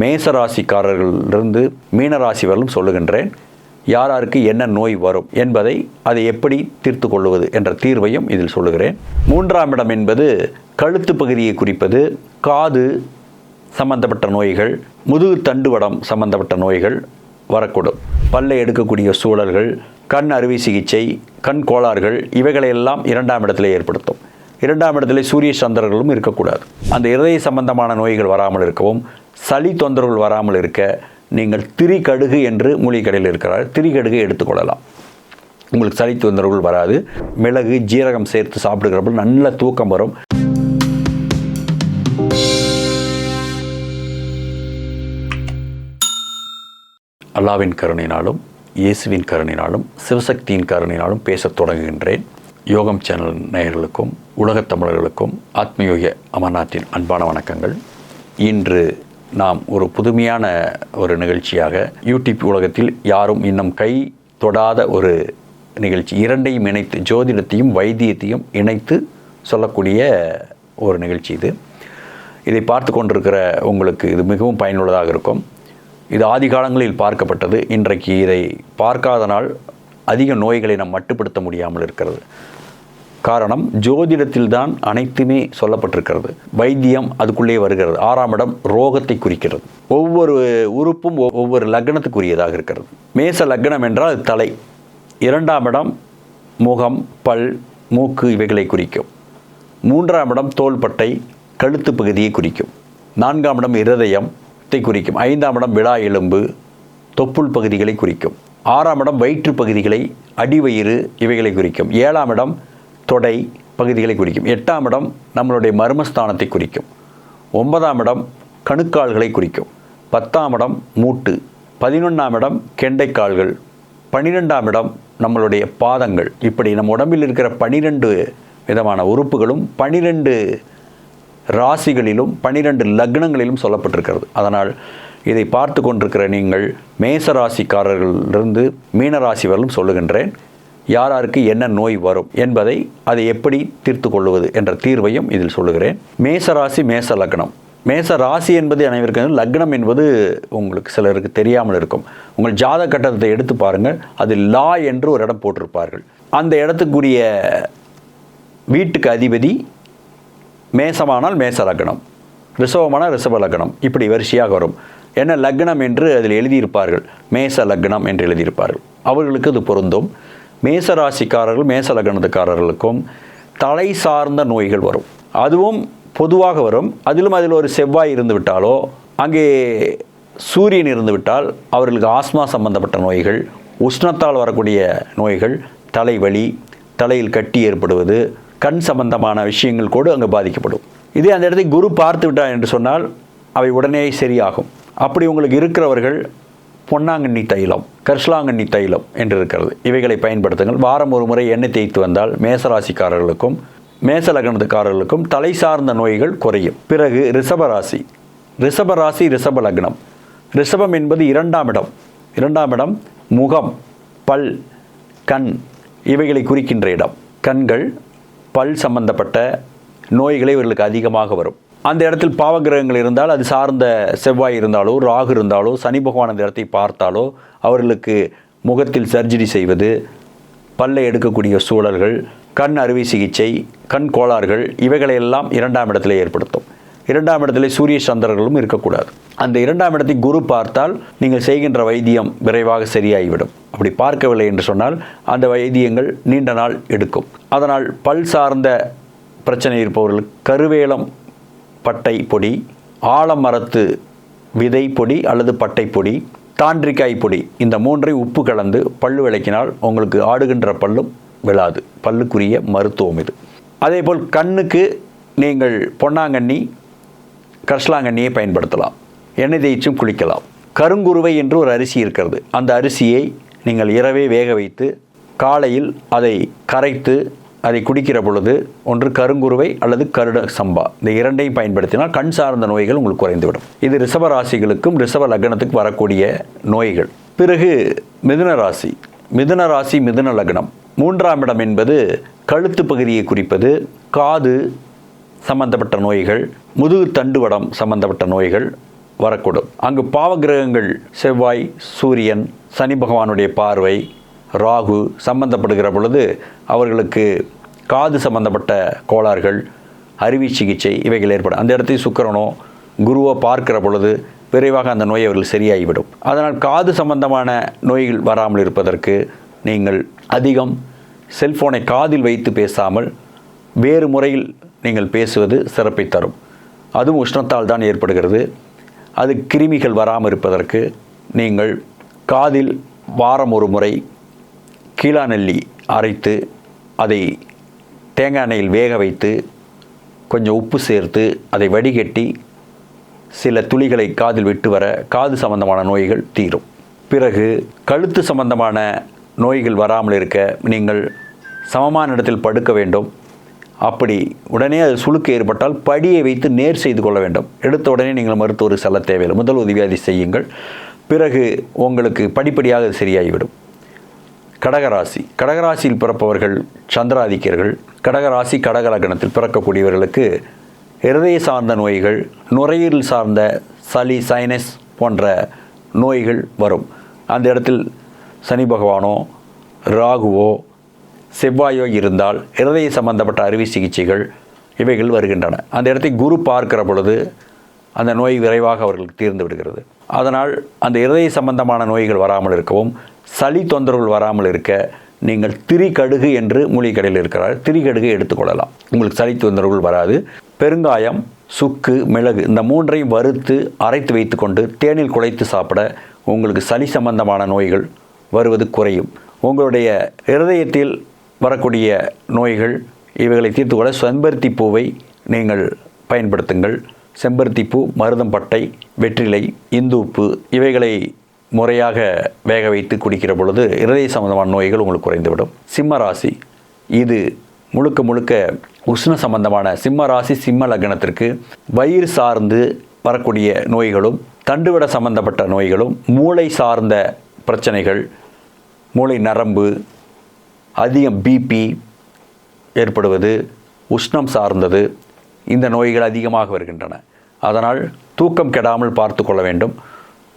மேசராசிக்காரர்களிலிருந்து மீனராசி வரலும் சொல்லுகின்றேன் யார் யாருக்கு என்ன நோய் வரும் என்பதை அதை எப்படி தீர்த்து கொள்வது என்ற தீர்வையும் இதில் சொல்லுகிறேன். மூன்றாம் இடம் என்பது கழுத்து பகுதியை குறிப்பது காது சம்பந்தப்பட்ட நோய்கள் முதுகு தண்டுவடம் சம்பந்தப்பட்ட நோய்கள் வரக்கூடும். பல்லை எடுக்கக்கூடிய சூழல்கள் கண் அறுவை சிகிச்சை கண் கோளாறுகள் இவைகளையெல்லாம் இரண்டாம் இடத்திலே ஏற்படுத்தும். இரண்டாம் இடத்திலே சூரிய சந்திரர்களும் இருக்கக்கூடாது. அந்த இருதய சம்பந்தமான நோய்கள் வராமல் இருக்கவும் சளி தொந்தரவுகள் வராமல் இருக்க நீங்கள் திரிகடுகு என்று மூலிகைக்கடையில் இருக்கிறார். திரிகடுகை எடுத்துக்கொள்ளலாம். உங்களுக்கு சளி தொந்தரவுகள் வராது. மிளகு ஜீரகம் சேர்த்து சாப்பிடுகிறப்ப நல்ல தூக்கம் வரும். அல்லாவின் கருணையினாலும் இயேசுவின் கருணையினாலும் சிவசக்தியின் கருணையினாலும் பேசத் தொடங்குகின்றேன். யோகம் சேனல் நேயர்களுக்கும் உலகத் தமிழர்களுக்கும் ஆத்மயோக அமர்நாத்தின் அன்பான வணக்கங்கள். இன்று நாம் ஒரு புதுமையான ஒரு நிகழ்ச்சியாக யூடியூப் உலகத்தில் யாரும் இன்னும் கை தொடாத ஒரு நிகழ்ச்சி. இரண்டையும் இணைத்து ஜோதிடத்தையும் வைத்தியத்தையும் இணைத்து சொல்லக்கூடிய ஒரு நிகழ்ச்சி இது. இதை பார்த்து கொண்டிருக்கிற உங்களுக்கு இது மிகவும் பயனுள்ளதாக இருக்கும். இது ஆதி காலங்களில் பார்க்கப்பட்டது. இன்றைக்கு இதை பார்க்காத நாள் அதிக நோய்களை நாம் மட்டுப்படுத்த முடியாமல் இருக்கிறது. காரணம் ஜோதிடத்தில் தான் அனைத்துமே சொல்லப்பட்டிருக்கிறது. வைத்தியம் அதுக்குள்ளே வருகிறது. ஆறாம் இடம் ரோகத்தை குறிக்கிறது. ஒவ்வொரு உறுப்பும் ஒவ்வொரு லக்னத்துக்குரியதாக இருக்கிறது. மேச லக்னம் என்றால் அது தலை. இரண்டாம் இடம் முகம் பல் மூக்கு இவைகளை குறிக்கும். மூன்றாம் இடம் தோள்பட்டை கழுத்து பகுதியை குறிக்கும். நான்காம் இடம் இருதயத்தை குறிக்கும். ஐந்தாம் இடம் விழா எலும்பு தொப்புள் பகுதிகளை குறிக்கும். ஆறாம் இடம் வயிற்று பகுதிகளை அடிவயிறு இவைகளை குறிக்கும். ஏழாம் இடம் தொடை பகுதிகளை குறிக்கும். எட்டாம் இடம் நம்மளுடைய மர்மஸ்தானத்தை குறிக்கும். ஒன்பதாம் இடம் கணுக்கால்களை குறிக்கும். பத்தாம் இடம் மூட்டு. பதினொன்றாம் இடம் கெண்டைக்கால்கள். பன்னிரெண்டாம் இடம் நம்மளுடைய பாதங்கள். இப்படி நம் உடம்பில் இருக்கிற பனிரெண்டு விதமான உறுப்புகளும் பனிரெண்டு ராசிகளிலும் பனிரெண்டு லக்னங்களிலும் சொல்லப்பட்டிருக்கிறது. அதனால் இதை பார்த்து கொண்டிருக்கிற நீங்கள் மேச ராசிக்காரர்களிலிருந்து மீன ராசி வரலும் சொல்லுகின்றேன். யாராருக்கு என்ன நோய் வரும் என்பதை அதை எப்படி தீர்த்து கொள்வது என்ற தீர்வையும் இதில் சொல்லுகிறேன். மேச ராசி மேச லக்னம். மேச ராசி என்பது அனைவருக்கும் லக்னம் என்பது உங்களுக்கு சிலருக்கு தெரியாமல் இருக்கும். உங்கள் ஜாத கட்டத்தை எடுத்து பாருங்கள். அது லா என்று ஒரு இடம் போட்டிருப்பார்கள். அந்த இடத்துக்குரிய வீட்டுக்கு அதிபதி மேசமானால் மேச லக்னம். ரிசவமானால் ரிசவ லக்னம். இப்படி வரிசையாக வரும். என்ன லக்னம் என்று அதில் எழுதியிருப்பார்கள். மேச லக்னம் என்று எழுதியிருப்பார்கள். அவர்களுக்கு அது பொருந்தும். மேச ராசிக்காரர்கள் மேச லக்னத்துக்காரர்களுக்கும் தலை சார்ந்த நோய்கள் வரும். அதுவும் பொதுவாக வரும். அதிலும் அதில் ஒரு செவ்வாய் இருந்து விட்டாலோ அங்கே சூரியன் இருந்து விட்டால் அவர்களுக்கு ஆஸ்மா சம்பந்தப்பட்ட நோய்கள் உஷ்ணத்தால் வரக்கூடிய நோய்கள் தலைவலி தலையில் கட்டி ஏற்படுவது கண் சம்பந்தமான விஷயங்கள் கூட அங்கே பாதிக்கப்படும். இதே அந்த இடத்தை குரு பார்த்து விட்டார் என்று சொன்னால் அவை உடனே சரியாகும். அப்படி உங்களுக்கு இருக்கிறவர்கள் பொன்னாங்கண்ணி தைலம் கரிசலாங்கண்ணி தைலம் என்று இருக்கிறது இவைகளை பயன்படுத்துங்கள். வாரம் ஒரு முறை எண்ணெய் தேய்த்து வந்தால் மேசராசிக்காரர்களுக்கும் மேச லக்னத்துக்காரர்களுக்கும் தலை சார்ந்த நோய்கள் குறையும். பிறகு ரிஷபராசி. ரிஷபராசி ரிஷப லக்னம் ரிஷபம் என்பது இரண்டாம் இடம். இரண்டாம் இடம் முகம் பல் கண். இவைகளை குறிக்கின்ற இடம். கண்கள் பல் சம்பந்தப்பட்ட நோய்களை இவர்களுக்கு அதிகமாக வரும். அந்த இடத்தில் பாவகிரகங்கள் இருந்தால் அது சார்ந்த செவ்வாய் இருந்தாலோ ராகு இருந்தாலோ சனி பகவான் அந்த இடத்தை பார்த்தாலோ அவர்களுக்கு முகத்தில் சர்ஜரி செய்வது பல்லை எடுக்கக்கூடிய சூழல்கள் கண் அறுவை சிகிச்சை கண் கோளாறுகள் இவைகளையெல்லாம் இரண்டாம் இடத்திலே ஏற்படுத்தும். இரண்டாம் இடத்துல சூரிய சந்திரர்களும் இருக்கக்கூடாது. அந்த இரண்டாம் இடத்தை குரு பார்த்தால் நீங்கள் செய்கின்ற வைத்தியம் விரைவாக சரியாகிவிடும். அப்படி பார்க்கவில்லை என்று சொன்னால் அந்த வைத்தியங்கள் நீண்ட நாள் எடுக்கும். அதனால் பல் சார்ந்த பிரச்சனை இருப்பவர்கள் கருவேலம் பட்டை பொடி ஆலமரத்து விதை பொடி அல்லது பட்டை பொடி தாண்டிக்காய் பொடி. இந்த மூன்றை உப்பு கலந்து பல்லு விளக்கினால் உங்களுக்கு ஆடுகின்ற பல்லும் விழாது. பல்லுக்குரிய மருத்துவம் இது. அதேபோல் கண்ணுக்கு நீங்கள் பொன்னாங்கண்ணி கர்ஷ்லாங்கண்ணியை பயன்படுத்தலாம். எண்ணெய் தேய்ச்சும் குளிக்கலாம். கருங்குருவை என்று ஒரு அரிசி இருக்கிறது. அந்த அரிசியை நீங்கள் இரவே வேக வைத்து காலையில் அதை கரைத்து அதை குடிக்கிற பொழுது ஒன்று கருங்குருவை அல்லது கருட சம்பா. இந்த இரண்டையும் பயன்படுத்தினால் கண் சார்ந்த நோய்கள் உங்களுக்கு குறைந்துவிடும். இது ரிஷப ராசிகளுக்கும் ரிஷப லக்னத்துக்கு வரக்கூடிய நோய்கள். பிறகு மிதுன ராசி. மிதுன ராசி மிதுன லக்னம். மூன்றாம் இடம் என்பது கழுத்து பகுதியை குறிப்பது காது சம்பந்தப்பட்ட நோய்கள் முதுகு தண்டுவடம் சம்பந்தப்பட்ட நோய்கள் வரக்கூடும். அங்கு பாவகிரகங்கள் செவ்வாய் சூரியன் சனி பகவானுடைய பார்வை ராகு சம்பந்தப்படுகிற பொழுது அவர்களுக்கு காது சம்பந்தப்பட்ட கோளாறுகள் அறுவை சிகிச்சை இவைகள் ஏற்படும். அந்த இடத்தை சுக்கிரனோ குருவோ பார்க்கிற பொழுது விரைவாக அந்த நோய் அவர்கள் சரியாகிவிடும். அதனால் காது சம்பந்தமான நோய்கள் வராமல் இருப்பதற்கு நீங்கள் அதிகம் செல்ஃபோனை காதில் வைத்து பேசாமல் வேறு முறையில் நீங்கள் பேசுவது சிறப்பை தரும். அதுவும் உஷ்ணத்தால் தான் ஏற்படுகிறது. அது கிருமிகள் வராமல் இருப்பதற்கு நீங்கள் காதில் வாரம் ஒரு முறை கீழா நெல்லி அரைத்து அதை தேங்காய் எண்ணெயில் வேக வைத்து கொஞ்சம் உப்பு சேர்த்து அதை வடிகட்டி சில துளிகளை காதில் விட்டு வர காது சம்பந்தமான நோய்கள் தீரும். பிறகு கழுத்து சம்பந்தமான நோய்கள் வராமல் இருக்க நீங்கள் சமமான இடத்தில் படுக்க வேண்டும். அப்படி உடனே அது சுழுக்கு ஏற்பட்டால் படியை வைத்து நேர் செய்து கொள்ள வேண்டும். எடுத்த உடனே நீங்கள் மருத்துவர் செல்ல தேவையில்லை. முதல் உதவி அதை செய்யுங்கள். பிறகு உங்களுக்கு படிப்படியாக சரியாகிவிடும். கடகராசி. கடகராசியில் பிறப்பவர்கள் சந்திராதிக்கியர்கள் கடகராசி கடகலகணத்தில் பிறக்கக்கூடியவர்களுக்கு இருதய சார்ந்த நோய்கள் நுரையீரல் சார்ந்த சளி சைனஸ் போன்ற நோய்கள் வரும். அந்த இடத்தில் சனி பகவானோ ராகுவோ செவ்வாயோ இருந்தால் இருதய சம்பந்தப்பட்ட அறுவை சிகிச்சைகள் இவைகள் வருகின்றன. அந்த இடத்தை குரு பார்க்கிற பொழுது அந்த நோய் விரைவாக அவர்களுக்கு தீர்ந்து விடுகிறது. அதனால் அந்த இருதய சம்பந்தமான நோய்கள் வராமல் இருக்கவும் சளி தொந்தரவுகள் வராமல் இருக்க நீங்கள் திரிகடுகு என்று மூலிகடையில் இருக்கிறார். திரிகடுகை எடுத்துக்கொள்ளலாம். உங்களுக்கு சளி தொந்தரவுகள் வராது. பெருங்காயம் சுக்கு மிளகு இந்த மூன்றையும் வறுத்து அரைத்து வைத்துக்கொண்டு தேனில் குழைத்து சாப்பிட உங்களுக்கு சளி சம்பந்தமான நோய்கள் வருவது குறையும். உங்களுடைய இருதயத்தில் வரக்கூடிய நோய்கள் இவைகளை தீர்த்துக்கொள்ள செம்பருத்தி பூவை நீங்கள் பயன்படுத்துங்கள். செம்பருத்தி பூ மருதம்பட்டை வெற்றிலை இந்துப்பு இவைகளை முறையாக வேக வைத்து குடிக்கிற பொழுது இருதய சம்பந்தமான நோய்கள் உங்களுக்கு குறைந்துவிடும். சிம்ம ராசி இது முழுக்க முழுக்க உஷ்ண சம்பந்தமான சிம்ம ராசி சிம்ம லக்னத்திற்கு வயிறு சார்ந்து வரக்கூடிய நோய்களும் தண்டுவிட சம்பந்தப்பட்ட நோய்களும் மூளை சார்ந்த பிரச்சனைகள் மூளை நரம்பு அதிகம் பிபி ஏற்படுவது உஷ்ணம் சார்ந்தது இந்த நோய்கள் அதிகமாக வருகின்றன. அதனால் தூக்கம் கெடாமல் பார்த்து கொள்ள வேண்டும்.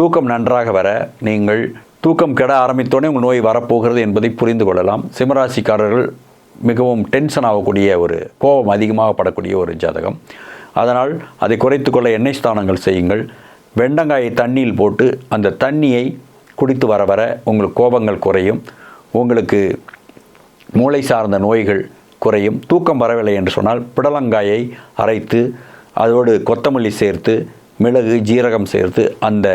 தூக்கம் நன்றாக வர நீங்கள் தூக்கம் கெட ஆரம்பித்தோடனே உங்கள் நோய் வரப்போகிறது என்பதை புரிந்து கொள்ளலாம். சிம்மராசிக்காரர்கள் மிகவும் டென்ஷன் ஆகக்கூடிய ஒரு கோபம் அதிகமாக படக்கூடிய ஒரு ஜாதகம். அதனால் அதை குறைத்து கொள்ள எண்ணெய் ஸ்தானங்கள் செய்யுங்கள். வெண்டங்காயை தண்ணியில் போட்டு அந்த தண்ணியை குடித்து வர வர உங்களுக்கு கோபங்கள் குறையும். உங்களுக்கு மூளை சார்ந்த நோய்கள் குறையும். தூக்கம் வரவில்லை என்று சொன்னால் பிடலங்காயை அரைத்து அதோடு கொத்தமல்லி சேர்த்து மிளகு ஜீரகம் சேர்த்து அந்த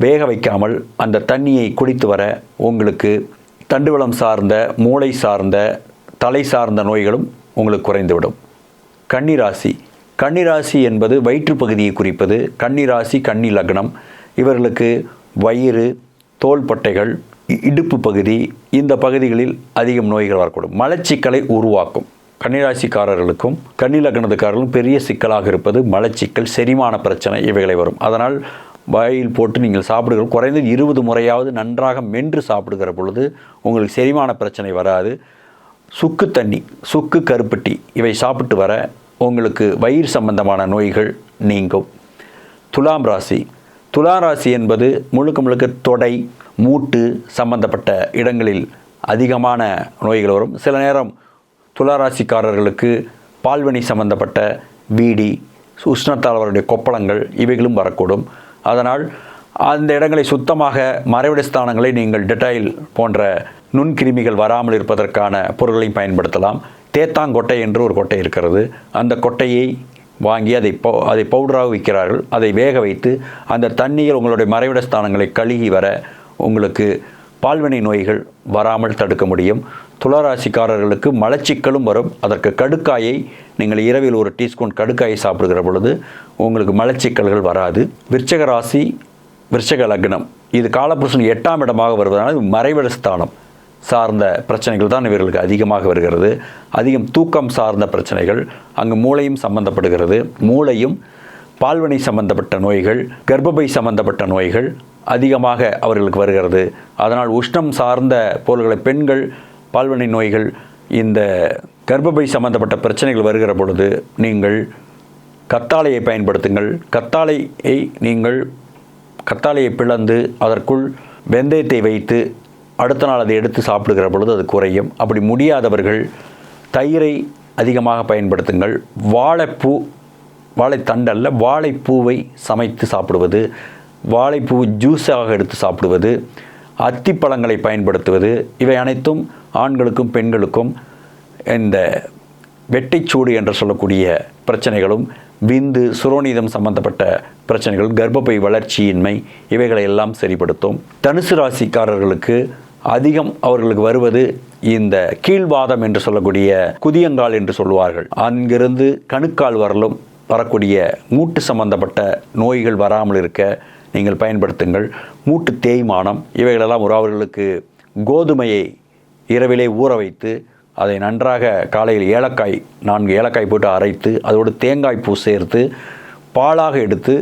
வேக வைக்காமல் அந்த தண்ணியை குடித்து வர உங்களுக்கு தண்டுவளம் சார்ந்த மூளை சார்ந்த தலை சார்ந்த நோய்களும் உங்களுக்கு குறைந்துவிடும். கன்னிராசி. கன்னிராசி என்பது வயிற்று பகுதியை குறிப்பது. கன்னிராசி கன்னி லக்னம். இவர்களுக்கு வயிறு தோள்பட்டைகள் இ- இடுப்பு பகுதி இந்த பகுதிகளில் அதிகம் நோய்கள் வரக்கூடும். மலச்சிக்கலை உருவாக்கும். கன்னிராசிக்காரர்களுக்கும் கன்னி லக்னத்துக்காரர்களும் பெரிய சிக்கலாக இருப்பது மலச்சிக்கல் செரிமான பிரச்சனை இவைகளை வரும். அதனால் வாயில் போட்டு நீங்கள் சாப்பிடுகிற குறைந்தது இருபது முறையாவது நன்றாக மென்று சாப்பிடுகிற பொழுது உங்களுக்கு செரிமான பிரச்சனை வராது. சுக்கு தண்ணி சுக்கு கருப்பட்டி இவை சாப்பிட்டு வர உங்களுக்கு வயிறு சம்பந்தமான நோய்கள் நீங்கும். துலாம் ராசி. துலாம் ராசி என்பது முழுக்க முழுக்க தொடை மூட்டு சம்பந்தப்பட்ட இடங்களில் அதிகமான நோய்கள் வரும். சில நேரம் துளாராசிக்காரர்களுக்கு பால்வனி சம்பந்தப்பட்ட வீடி உஷ்ணத்தால் அவருடைய கொப்பளங்கள் இவைகளும் வரக்கூடும். அதனால் அந்த இடங்களை சுத்தமாக மறைவிட ஸ்தானங்களை நீங்கள் டெட்டாயில் போன்ற நுண்கிருமிகள் வராமல் இருப்பதற்கான பொருட்களையும் பயன்படுத்தலாம். தேத்தாங்கொட்டை என்று ஒரு கொட்டை இருக்கிறது. அந்த கொட்டையை வாங்கி அதை பவு அதை பவுடராக விற்கிறார்கள் அதை வேக வைத்து அந்த தண்ணியில் உங்களுடைய மறைவிட ஸ்தானங்களை கழுகி வர உங்களுக்கு பால்வினை நோய்கள் வராமல் தடுக்க முடியும். துளராசிக்காரர்களுக்கு மலச்சிக்கலும் வரும். அதற்கு கடுக்காயை நீங்கள் இரவில் ஒரு டீஸ்பூன் கடுக்காயை சாப்பிடுகிற பொழுது உங்களுக்கு மலச்சிக்கல்கள் வராது. விருச்சக ராசி விருச்சக லக்னம். இது காலபுருஷன் எட்டாம் இடமாக வருவதனால் இது மறைவிட ஸ்தானம். சார்ந்த பிரச்சனைகள் தான் இவர்களுக்கு அதிகமாக வருகிறது. அதிகம் தூக்கம் சார்ந்த பிரச்சனைகள் அங்கு மூளையும் சம்பந்தப்படுகிறது. மூளையும் பால்வனை சம்பந்தப்பட்ட நோய்கள் கர்ப்பப்பை சம்பந்தப்பட்ட நோய்கள் அதிகமாக அவர்களுக்கு வருகிறது. அதனால் உஷ்ணம் சார்ந்த பொருள்களை பெண்கள் பால்வினை நோய்கள் இந்த கர்ப்பப்பை சம்பந்தப்பட்ட பிரச்சனைகள் வருகிற பொழுது நீங்கள் கத்தாழையை பயன்படுத்துங்கள். கத்தாழையை நீங்கள் கத்தாழையை பிளந்து அதற்குள் வெந்தயத்தை வைத்து அடுத்த நாள் அதை எடுத்து சாப்பிடுகிற பொழுது அது குறையும். அப்படி முடியாதவர்கள் தயிரை அதிகமாக பயன்படுத்துங்கள். வாழைப்பூ வாழைத்தண்டல்ல வாழைப்பூவை சமைத்து சாப்பிடுவது வாழைப்பூ ஜூஸாக எடுத்து சாப்பிடுவது அத்திப்பழங்களை பயன்படுத்துவது. இவை அனைத்தும் ஆண்களுக்கும் பெண்களுக்கும் இந்த வெட்டைச்சூடு என்று சொல்லக்கூடிய பிரச்சனைகளும் விந்து சுரோனிதம் சம்பந்தப்பட்ட பிரச்சனைகள் கர்ப்பப்பை வளர்ச்சியின்மை இவைகளை எல்லாம் சரிப்படுத்தும். தனுசு ராசிக்காரர்களுக்கு அதிகம் அவர்களுக்கு வருவது இந்த கீழ்வாதம் என்று சொல்லக்கூடிய குதியங்கால் என்று சொல்லுவார்கள். அங்கிருந்து கணுக்கால் வரலும் வரக்கூடிய மூட்டு சம்பந்தப்பட்ட நோய்கள் வராமல் இருக்க நீங்கள் பயன்படுத்துங்கள். மூட்டு தேய்மானம் இவைகளெல்லாம் ஒரு அவர்களுக்கு கோதுமையை இரவிலே ஊற வைத்து அதை நன்றாக காலையில் ஏலக்காய் நான்கு ஏலக்காய் போட்டு அரைத்து அதோடு தேங்காய் பூ சேர்த்து பாலாக எடுத்து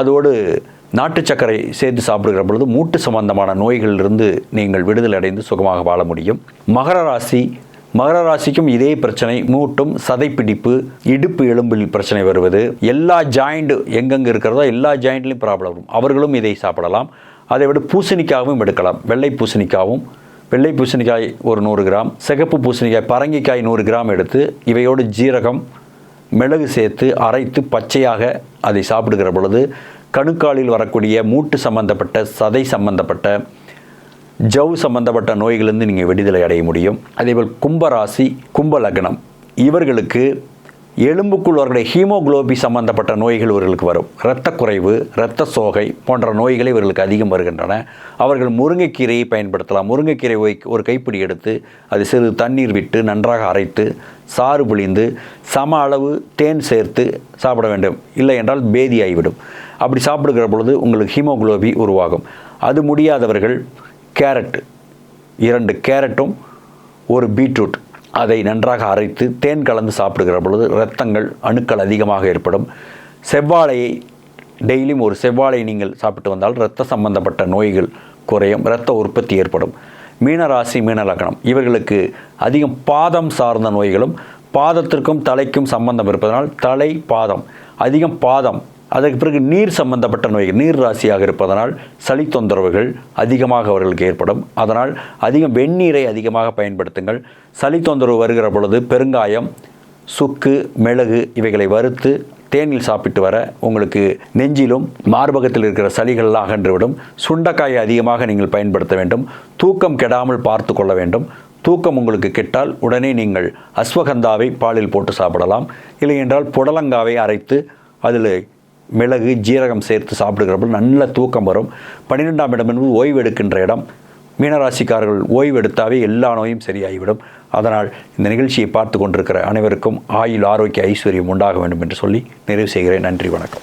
அதோடு நாட்டு சர்க்கரை சேர்த்து சாப்பிடுகிற பொழுது மூட்டு சம்பந்தமான நோய்களிலிருந்து நீங்கள் விடுதலை அடைந்து சுகமாக வாழ முடியும். மகர ராசி மகர ராசிக்கும் இதே பிரச்சனை. மூட்டும் சதைப்பிடிப்பு இடுப்பு எலும்பில் பிரச்சனை வருவது. எல்லா ஜாயிண்ட் எங்கெங்கே இருக்கிறதோ எல்லா ஜாயிண்ட்லையும் ப்ராப்ளம் வரும். அவர்களும் இதை சாப்பிடலாம். அதை விட பூசணிக்காகவும் எடுக்கலாம். வெள்ளை பூசணிக்காவும் வெள்ளை பூசணிக்காய் ஒரு நூறு கிராம் சிகப்பு பூசணிக்காய் பரங்கிக்காய் நூறு கிராம் எடுத்து இவையோடு ஜீரகம் மிளகு சேர்த்து அரைத்து பச்சையாக அதை சாப்பிடுகிற பொழுது கணுக்காலில் வரக்கூடிய மூட்டு சம்பந்தப்பட்ட சதை சம்பந்தப்பட்ட ஜவ் சம்பந்தப்பட்ட நோய்களிலிருந்து நீங்கள் விடுதலை அடைய முடியும். அதேபோல் கும்பராசி கும்ப லக்னம் இவர்களுக்கு எலும்புக்குள் அவர்களுடைய ஹீமோகுளோபி சம்பந்தப்பட்ட நோய்கள் இவர்களுக்கு வரும். இரத்த குறைவு இரத்த சோகை போன்ற நோய்கள் இவர்களுக்கு அதிகம் வருகின்றன. அவர்கள் முருங்கைக்கீரையை பயன்படுத்தலாம். முருங்கைக்கீரை ஒரு கைப்பிடி எடுத்து அது சிறிது தண்ணீர் விட்டு நன்றாக அரைத்து சாறு புழிந்து சம அளவு தேன் சேர்த்து சாப்பிட வேண்டும். இல்லை என்றால் பேதி ஆகிவிடும் அப்படி சாப்பிடுகிற பொழுது உங்களுக்கு ஹீமோகுளோபி உருவாகும். அது முடியாதவர்கள் கேரட் இரண்டு கேரட்டும் ஒரு பீட்ரூட். அதை நன்றாக அரைத்து தேன் கலந்து சாப்பிடுகிற பொழுது இரத்தங்கள் அணுக்கள் அதிகமாக ஏற்படும். செவ்வாழையை டெய்லியும் ஒரு செவ்வாழை நீங்கள் சாப்பிட்டு வந்தால் இரத்த சம்பந்தப்பட்ட நோய்கள் குறையும் இரத்த உற்பத்தி ஏற்படும். மீனராசி மீனலக்கணம் இவர்களுக்கு அதிகம் பாதம் சார்ந்த நோய்களும் பாதத்திற்கும் தலைக்கும் சம்பந்தம் இருப்பதனால் தலை பாதம். அதிகம் பாதம் அதற்கு பிறகு நீர் சம்பந்தப்பட்ட நோய்கள் நீர் ராசியாக இருப்பதனால் சளி தொந்தரவுகள் அதிகமாக அவர்களுக்கு ஏற்படும். அதனால் அதிகம் வெந்நீரை அதிகமாக பயன்படுத்துங்கள். சளி தொந்தரவு வருகிற பொழுது பெருங்காயம் சுக்கு மிளகு இவைகளை வறுத்து தேனில் சாப்பிட்டு வர உங்களுக்கு நெஞ்சிலும் மார்பகத்தில் இருக்கிற சளிகள்லாம் அகன்றுவிடும். சுண்டைக்காயை அதிகமாக நீங்கள் பயன்படுத்த வேண்டும். தூக்கம் கெடாமல் பார்த்து கொள்ள வேண்டும். தூக்கம் உங்களுக்கு கெட்டால் உடனே நீங்கள் அஸ்வகந்தாவை பாலில் போட்டு சாப்பிடலாம். இல்லை என்றால் புடலங்காவை அரைத்து அதில் மிளகு ஜீரகம் சேர்த்து சாப்பிடுகிறப்ப நல்ல தூக்கம் வரும். பன்னிரெண்டாம் இடம் என்பது ஓய்வு எடுக்கின்ற இடம். மீனராசிக்காரர்கள் ஓய்வு எடுத்தாவே எல்லா நோயும் சரியாகிவிடும். அதனால் இந்த நிகழ்ச்சியை பார்த்து கொண்டிருக்கிற அனைவருக்கும் ஆயுள் ஆரோக்கிய ஐஸ்வர்யம் உண்டாக வேண்டும் என்று சொல்லி நிறைவு செய்கிறேன். நன்றி வணக்கம்.